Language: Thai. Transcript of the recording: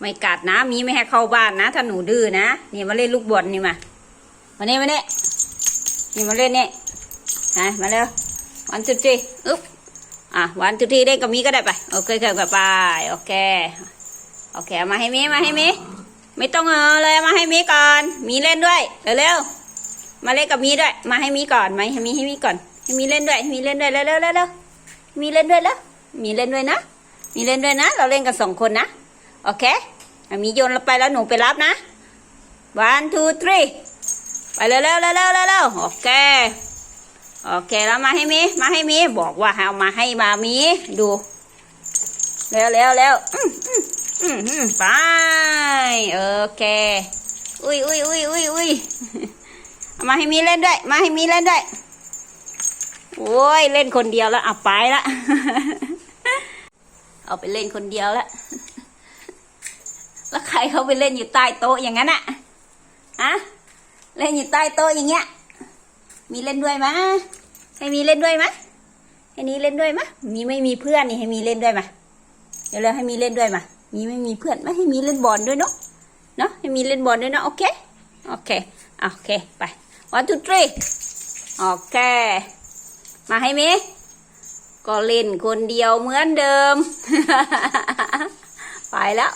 ไม่กัดนะมีไม่ให้เข้าบ้านนะ ถ้าหนูดื้อนะนี่มาเล่นลูกบอลนี่มามาเนี่ยมาเนี่ยนี่มาเล่นเนี่ยนะมาเร็ววันจุดจีอึ๊บอะวันจุดทีเล่นกับมีก็ได้ไปโอเคโอเคไปโอเคโอเคเอามาให้มีมาให้มีไม่ต้องเออเลยมาให้มีก่อน มีเล่นด้วยเร็วๆมาเล่นกับมีด้วย มาให้มีก่อนไหมให้มีให้มีก่อนให้มีเล่นด้วยให้มีเล่นด้วยเร็วเร็วๆเร็วๆมีเล่นด้วยแล้วมีเล่นด้วยนะ มีเล่นด้วยนะ เราเล่นกันสองคนนะ โอเคมีโยนไปแล้วหนูไปรับนะ one two three ไปเร็วเร็วเร็วเร็วเร็วโอเค โอเคแล้วมาให้มี มาให้มี บอกว่าเอามาให้มามี ดูเร็วเร็วเร็วอืมอืมอืมอืมไป โอเค อุ้ยอุ้ยอุ้ยอุ้ยอุ้ยเอามาให้มีเล่นด้วย มาให้มีเล่นด้วย โอ้ย เล่นคนเดียวแล้วอะไปละ เอาไปเล่นคนเดียวแล้ว รเขาไปเล่นอยู่ใต้โต๊ะอย่างนั้นอะอะเล่นอยู่ใต้โต๊ะอย่างเงี้ย มีเล่นด้วยมะให้มีเล่นด้วยมะให้นี้เล่นด้วยมะมีไม่มีเพื่อนนี่ให้มีเล่นด้วยมะเดี๋ยวเราให้มีเล่นด้วยมะมีไม่มีเพื่อนไม่ให้มีเล่นบอลด้วยเนาะเนาะให้มีเล่นบอลด้วยเนาะโอเคโอเคอะโอเคไป one two three โอเค มาให้มีก็เล่นคนเดียวเหมือนเดิม ไปแล้ว